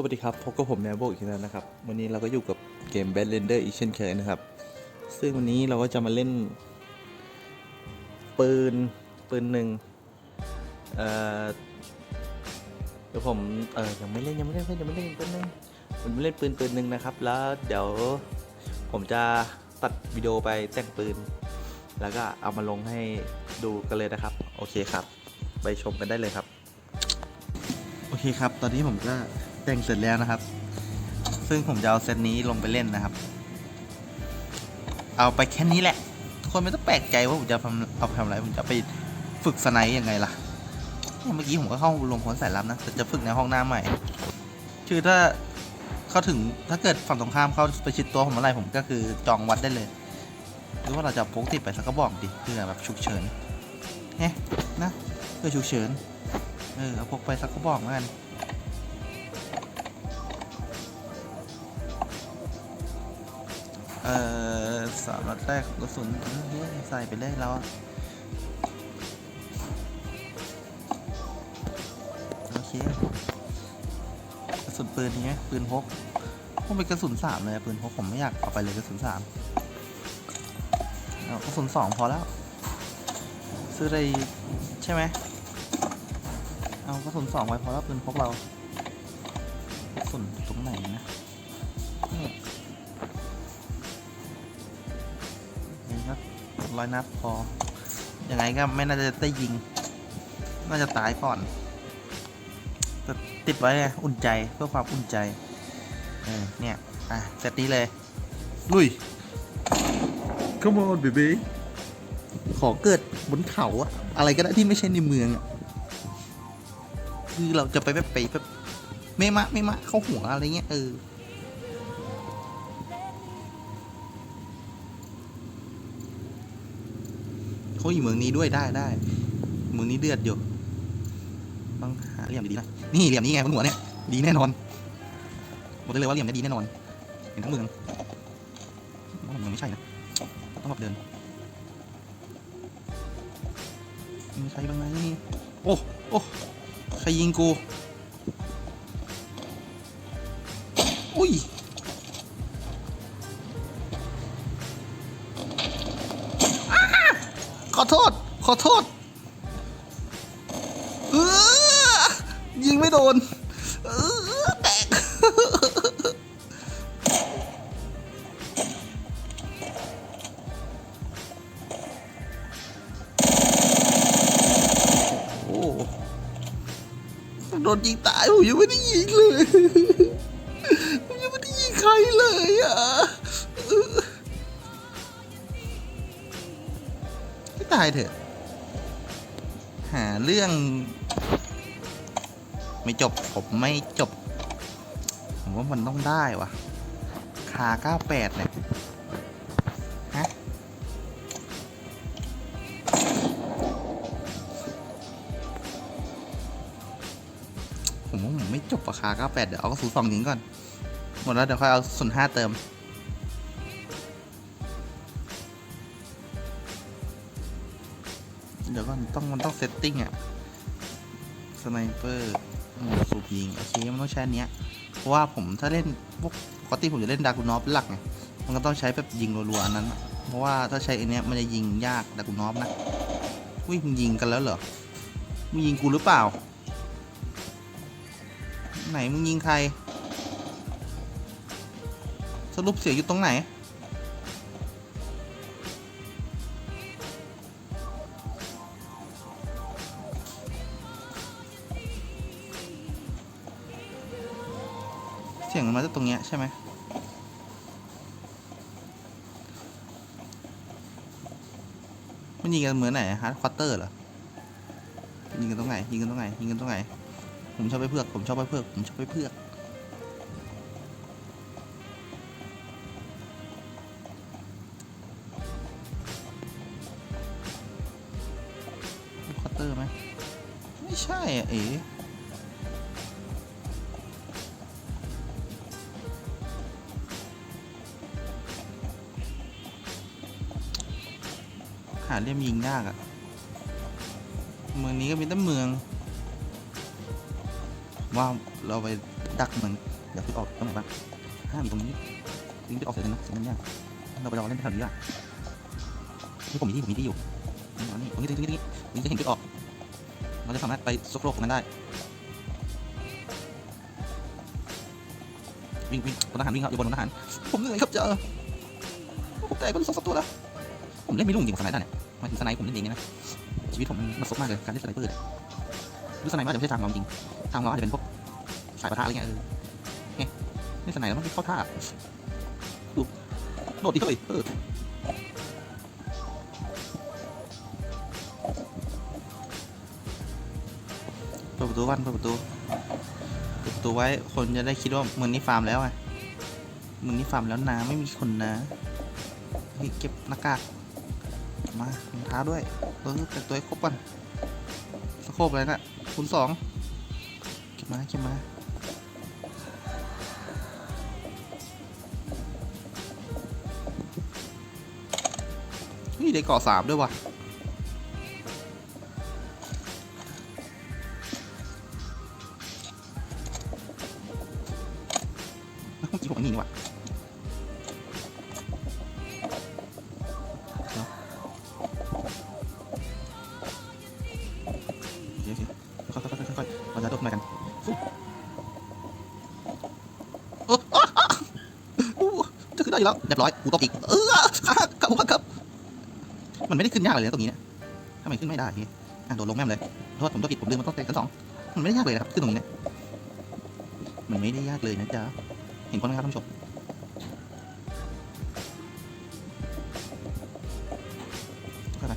สวัสดีครับพบกับผมแนวโบกอีกแล้วนะครับ วันนี้เราก็อยู่กับเกม Bad Render อีกเช่นเคยนะครับ ซึ่งวันนี้เราก็จะมาเล่น ปืน ปืนหนึ่งเอ่อเดี๋ยวผมเออยังไม่เล่นยังไม่เล่นยังไม่เล่นปืนหนึ่งผมเล่นปืนปืนหนึ่งนะครับ แล้วเดี๋ยวผมจะตัดวิดีโอไปแต่งปืน แล้วก็เอามาลงให้ดูกันเลยนะครับ โอเคครับ ไปชมกันได้เลยครับ โอเคครับ ตอนนี้ผมก็ แต่งเสร็จแล้วนะครับ ซึ่งผมจะเอาเซตนี้ลงไปเล่นนะครับ เอาไปแค่นี้แหละ ทุกคนไม่ต้องแปลกใจว่าผมจะทำเอาไปทำอะไร ผมจะไปฝึกสไนด์ยังไงล่ะ เมื่อกี้ผมก็เข้าลงพ้นสายลับนะแต่จะฝึกในห้องหน้าใหม่ คือถ้าเข้าถึงถ้าเกิดฝั่งตรงข้ามเข้าไปชิดตัวผมเมื่อไรผมก็คือจองวัดได้เลย หรือว่าเราจะพกติดไปสักกระบอกดิเพื่อแบบฉุกเฉินเฮ้นะเพื่อฉุกเฉินเออเอาพกไปสักกระบอกแล้วกัน เออสามนัดแรกกระสุนเยอะใส่ไปเลยแล้วโอเคกระสุนปืนนี้ปืนพกผมเป็นกระสุนสามเลยปืนพกผมไม่อยากเอาไปเลยกระสุนสามเอากระสุนสองพอแล้ว ซื้ออะไรใช่ไหมเอากระสุนสองไว้พอแล้วปืนพกเรากระสุนตรงไหนนะ รับร้อยนัดพอ ยังไงก็ไม่น่าจะได้ยิง น่าจะตายก่อนแต่ติดไว้ไงอุ่นใจเพื่อความอุ่นใจ เออ เนี่ย อะเซตนี้เลย ลุย come on baby ขอเกิดบนเขาอะอะไรก็ได้ที่ไม่ใช่ในเมืองอะคือเราจะไปแบบไปแบบไม่มะไม่มะเข้าหัวอะไรเงี้ยเออ เขาอยู่เมืองนี้ด้วยได้ได้เมืองนี้เดือดอยู่ต้องหาเหลี่ยมดีๆนะนี่เหลี่ยมนี้ไงบนหัวเนี่ยดีแน่นอนบอกได้เลยว่าเหลี่ยมเนี้ดีแน่นอนเห็นทั้งเมืองว่ามันไม่ใช่นะต้องแบบเดินมีใครบ้างไหมโอ้โอ้ใครยิงกูอุ้ย ขอโทษ ขอโทษเออยิงไม่โดนเออแตกโอ้โดนยิงตายผมยังไม่ได้ยิงเลยผมยังไม่ได้ยิงใครเลยอะ ตายเถอะ หาเรื่อง ไม่จบ ผมไม่จบ ผมว่ามันต้องได้วะคา98 เนี่ย ฮะ ผมว่าผมไม่จบราคา98 เดี๋ยวเอากระสุนสองยิงก่อน หมดแล้วเดี๋ยวค่อยเอาส่วนห้าเติม เดี๋ยวก่อนต้องมันต้องเซตติ้งอะสไนเปอร์โหมดสูบยิงโอเคมันต้องใช้อันเนี้ยเพราะว่าผมถ้าเล่นพวกปกติผมจะเล่นดากูนอฟเป็นหลักไงมันก็ต้องใช้แบบยิงรัวๆอันนั้น เพราะว่าถ้าใช้อันเนี้ยมันจะยิงยากดากูนอฟนะอุ้ยมึงยิงกันแล้วเหรอมึงยิงกูหรือเปล่า ไหนมึงยิงใคร สรุปเสียอยู่ตรงไหน ตรงเนี้ยใช่ไหมมันยิงกันเหมือนไหนฮาร์ดควอเตอร์เหรอยิงกันตรงไหนยิงกันตรงไหนยิงกันตรงไหนผมชอบไปเพือกผมชอบไปเพือกผมชอบไปเพือกคัตเตอร์ไหมไม่ใช่อะเอ๋ เลี่ยมยิงยากอะเมืองนี้ก็มีแต่เมือง ว่าเราไปดักเมันเดี๋ยวพี่ออกตรงไหนบ้างห้ามตรงนี้วิ่งไปออกเสร็จเลยนะเสร็จแล้วเนี่ยเราไปรอเล่นแถวนี้อะที่ผมมีที่ผมมีที่อยู่นี่ตรงนี้ตรงนี้ตรงนี้ตรงนี้จะเห็นพี่ออก เราจะสามารถไปซกโลกตรงนั้นได้ วิ่งวิ่งบนทหารวิ่งครับอยู่บนทหาร ผมเหนื่อยครับเจอผมแตกเป็นสองสามตัวแล้ว ผมเล่นไม่รุ่งจริงกับสไนด์ได้เนี่ย มาถึงสไนด์ผมเล่นเองเนี่ยนะชีวิตผมมันซกมากเลยการเล่นสไนเปอร์เนี่ยรู้สไนด์ว่าจะไม่ใช่ทางเราจริงทางเราอาจจะเป็นพวกสายประทะอะไรเงี้ยเออไงนี่สไนแล้วมันไม่เข้าท่าดูโดดดิเฮ้ยเออเปิดประตูวันเปิดประตูเปิดประตูไว้คนจะได้คิดว่าเมืองนี้ฟาร์มแล้วไงเมืองนี้ฟาร์มแล้วนะไม่มีคนนะเฮ้ยเก็บหน้ากาก มารองเท้าด้วย เออแต่งตัวให้ครบก่อนสโคบอะไรน่ะคูณสองเก็บมาเก็บมาเฮ้ยได้เกาะสามด้วยว่ะเมื่อกี้ผมไม่มีนี่ว่ะ อยู่แล้วเรียบร้อยกูตกอีกเออครับครับครับ มันไม่ได้ขึ้นยากเลยนะตรงนี้เนี่ยทำไมขึ้นไม่ได้ทีอะโดดลงแม่มเลยโทษผมตัวผิดผมลืมมันต้องเตะชั้นสองมันไม่ได้ยากเลยนะครับขึ้นตรงนี้เนี่ยมันไม่ได้ยากเลยนะจ๊ะเห็นคนไหมครับท่านผู้ชมเข้าไป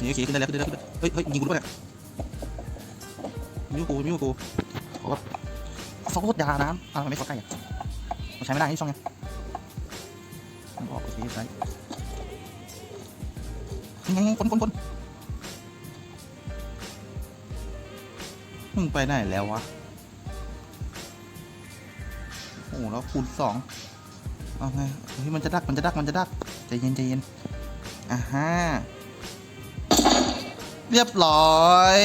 นี่โอเคขึ้นได้แล้วขึ้นได้แล้วขึ้นได้เฮ้ยเฮ้ยยิงกูด้วยมิวกูมิวกูขอโซดยาน้ำอ่ามันไม่เข้าใกล้อะ ใช้ไม่ได้ที่ช่องไงมันออกโอเคใช้ยังไงคนคนคนมึงไปไหนแล้ววะ โอ้โหแล้วคูณสองเอาไงเฮ้ยมันจะดัก มันจะดัก มันจะดัก ใจเย็นใจเย็นอ่าฮะ เรียบร้อย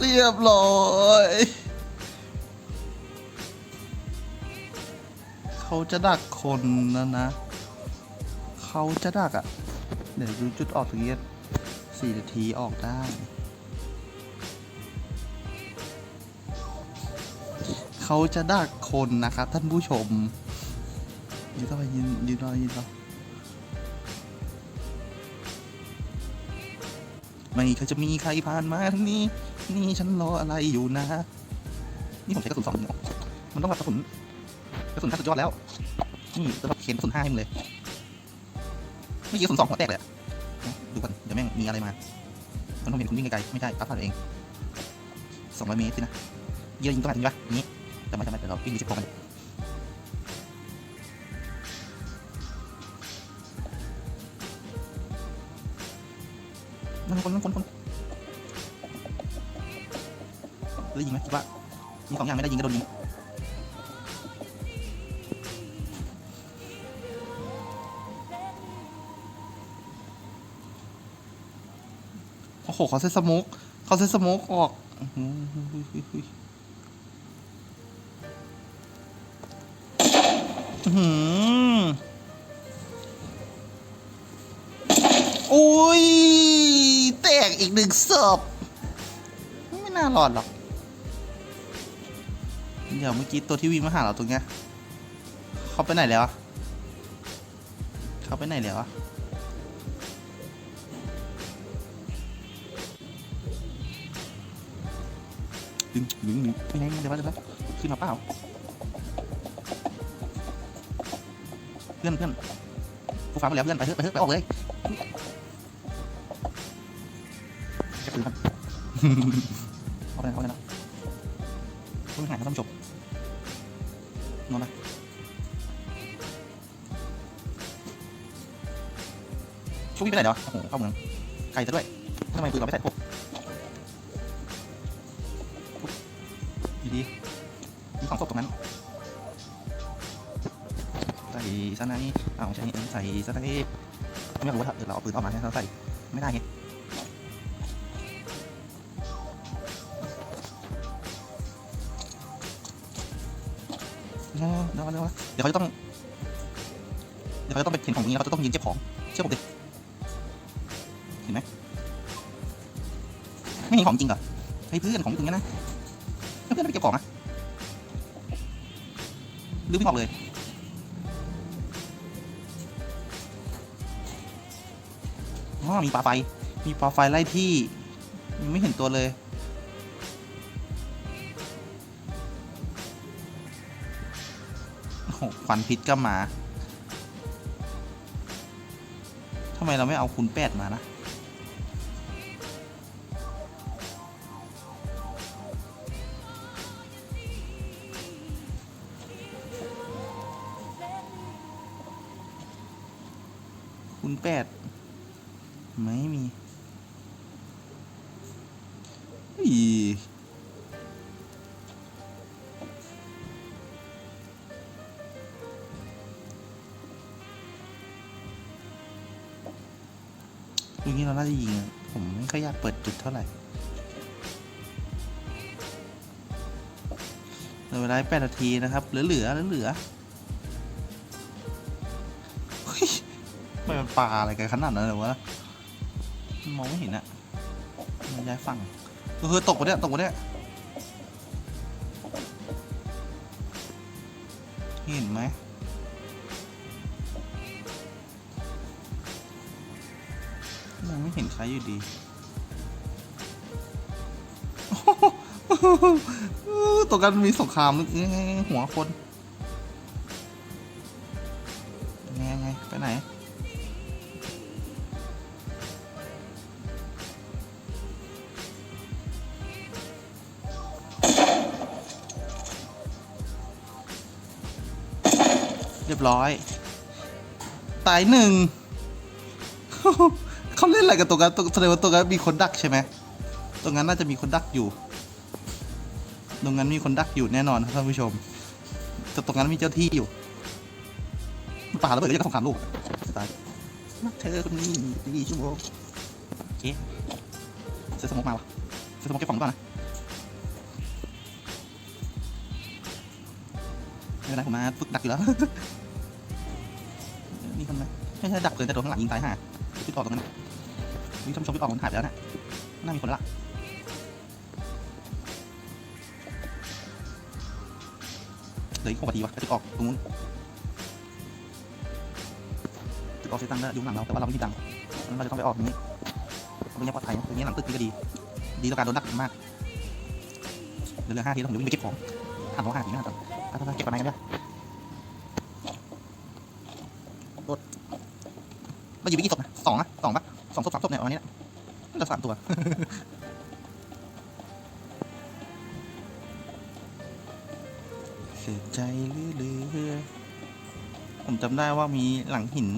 เรียบร้อยเขาจะดักคนนะนะ เขาจะดักอะ เดี๋ยวดูจุดออกตรงนี้สี่นาทีออกได้เขาจะดักคนนะครับ ท่านผู้ชมยืนต่อยืนยืนรอยืนรอไม่เคยจะมีใครผ่านมาทางนี้ นี่ฉันรออะไรอยู่นะ นี่ผมใช้กระสุนสองนาะมันต้องแบบกระสุนกระสุนห้าสุดยอดแล้ว นี่จะแบบเข็นกระสุนห้าให้มึงเลย ไม่กี่กระสุนสองหัวแตกเลยดูก่อนเดี๋ยวแม่งมีอะไรมา มันต้องเห็นคุณวิ่งไกลๆไม่ใช่ปั๊บพลาดเองสองร้อยเมตรสินะเยอะยิงต้องมาถึงปะอย่างนี้จำไม่จำไม่เดี๋ยวเราวิ่งดีสิบหกกันมันคนมันคนคน ได้ยิงไหมคิดว่ายิงสองอย่างไม่ได้ยิงก็โดนยิงโอ้โหเขาเซตสโมกเขาเซตสโมกออกอื้อหืออื้อหือโอ้ย แตกอีกหนึ่งศพไม่น่ารอดหรอก เดี๋ยวเมื่อกี้ตัวที่วิ่งมาหาเราตรงเนี้ยเขาไปไหนแล้วเขาไปไหนแล้วดึงดึงดึงไม่ไงเดี๋ยวมาเดี๋ยวมาขึ้นมาเปล่าเพื่อนเพื่อนกูฟังไปแล้วเพื่อนไปเถอะไปเถอะไปออกเลยจะปืนมันเอาไปเอาไปแล้วต้องหายเขาต้องจบ วงนี้ไปไหนเดี๋ยวโอ้โหเข้าเมืองไกลซะด้วยทำไมปืนเราไม่ใส่พกดีๆมีของศพตรงนั้นใส่ซะไหนเอาใช่ใส่ซะไหนไม่อยากรู้ว่าถ้าเราเอาปืนออกมาให้เราใส่ไม่ได้ไงเดี๋ยวเดี๋ยวเดี๋ยวเดี๋ยวเขาจะต้อง เดี๋ยวเขาจะต้องไปเห็นของนี้แล้วเขาจะต้องยืนเก็บของ เชื่อผมดิ ไม่ของจริงเหรอเฮ้ยเพื่อนของจริงนะเพื่อนไปเก็บของอะลืมไม่ออกเลยอ๋อมีปลาไฟ มีปลาไฟไล่ที่ยังไม่เห็นตัวเลยโอ้หควันพิษก็มาทำไมเราไม่เอาคูณแปดมานะ ณแปดไม่มีอีอย่างนี้เราน่าจะยิงผมไม่ค่อยอยากเปิดจุดเท่าไหร่เหลือเวลาแปดนาทีนะครับ เหลือเหลือเหลือเหลือ ไมมันปลาอะไรกันขนาดนั้นเลยวะมองไม่เห็นอะมันย้ายฝั่งเออตกวะเนี่ยตกวะเนี่ยเห็นไหมมองไม่เห็นใครอยู่ดีตกกันมีสงครามหัวคน ไงไง ไปไหน ยบร้อย ตายหนึ่งเขาเล่นอะไรกันตรงนั้นตรงแสดงว่าตรงนั้นมีคนดักใช่ไหมตรงนั้นน่าจะมีคนดักอยู่ ตรงนั้นมีคนดักอยู่แน่นอนครับท่านผู้ชม แต่ตรงนั้นมีเจ้าที่อยู่ป่าระเบิดก็จะสงครามลูกตายนักเธอคนนี้ดีชั่วโมงโอเคเซสโมกมาวะเซสโมกเก็บของก่อนนะไม่เป็นไรผมมาฝึกดักอยู่แล้ว ไม่ใช่ดักเพลยแต่โดนข้างหลังยิงตายห่าพี่ต่อตรงนั้นวิ่งชมชมพี่ต่อมันหายไปแล้วนะน่ามีคนละเหลืออีกหกนาทีวะจะออกตรงนู้นจะออกเสียตังค์แล้วยุ่งหลังเราแต่ว่าเราไม่มีตังค์งั้นเราจะต้องไปออกตรงนี้ตรงนี้ปลอดภัยตรงนี้หลังตึกนี่ก็ดี ดีต่อการโดนดักมากเหลือห้าทีแล้วผมจะวิ่งไปเก็บของทำเขาห้าทีไม่ทันตอนไปๆๆเก็บอะไรกันเนี่ เราอยู่ไปกี่ศพนะสองนะสองปะสองศพสามศพเนี่ยประมาณนี้แหละน่าจะสามตัวเสียใจเรื่อยๆผมจำได้ว่ามีหลังหิน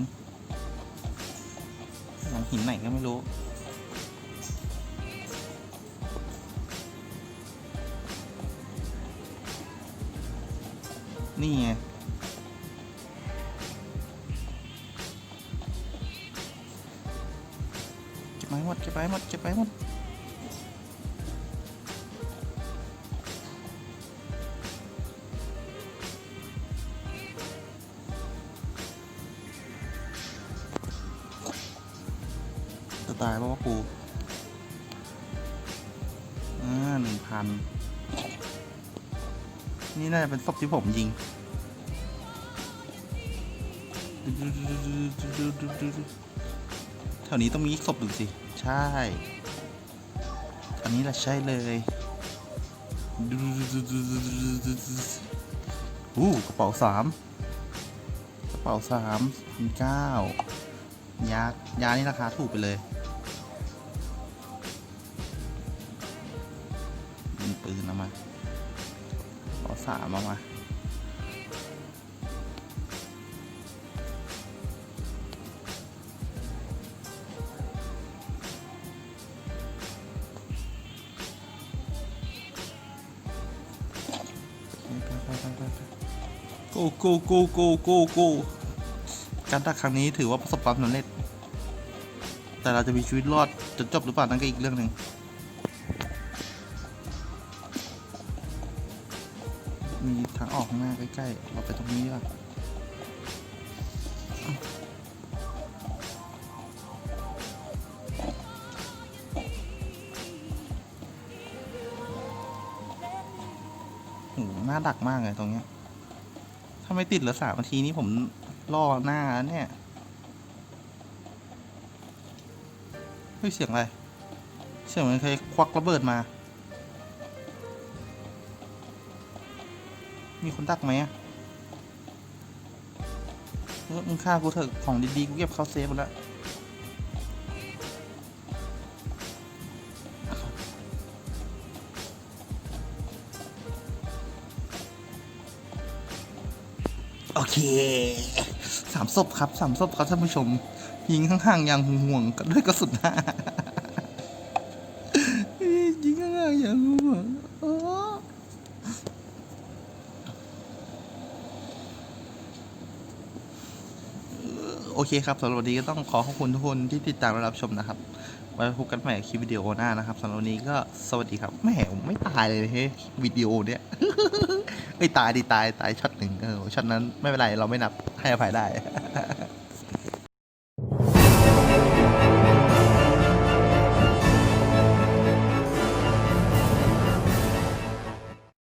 หลังหินไหนก็ไม่รู้นี่ไง เก็บไม้หมดเก็บไม้หมดจะตายเพราะว่ากูอ่าหนึ่งพันนี่น่าจะเป็นศพที่ผมยิงแถวนี้ต้องมีศพหนึ่งสิ ใช่ อันนี้แหละใช่เลยอู้กระเป๋าสามกระเป๋าสามพันเก้ายายานี่ราคาถูกไปเลยมีปืนเอามากระเป๋าสามเอามา โกโกโกโกโกการดักครั้งนี้ถือว่าประสบความสำเร็จ แต่เราจะมีชีวิตรอดจนจบหรือเปล่านั่นก็อีกเรื่องหนึ่งมีทางออกข้างหน้าใกล้ๆ เราไปตรงนี้ดีกว่าโหน้าดักมากเลยตรงเนี้ยาไม่ติดเหลือสามนาทีนี้ผมล่อหน้าแล้วเนี่ย เฮ้ย เสียงอะไร เสียงเหมือนใครควักระเบิดมา มีคนดักไหมอะมึงฆ่ากูเถอะของดีๆ กูเก็บเข้าเซฟหมดแล้ว เคสามศพครับสามศพครับท่านผู้ชม ยิงข้างๆอย่างห่วงๆด้วยกระสุนหน้ายิงข้างๆอย่างห่วงโอเคครับสำหรับวันนี้ก็ต้องขอขอบคุณทุกคนที่ติดตามและรับชมนะครับ ไว้พบกันใหม่คลิปวิดีโอหน้านะครับสำหรับวันนี้ก็สวัสดีครับแหม่ไม่ตายเลยเฮ้ยวิดีโอเนี้ยไม่ตายดีตายตายช็อตหนึ่งเออช็อตนั้นไม่เป็นไรเราไม่นับให้อภัยได้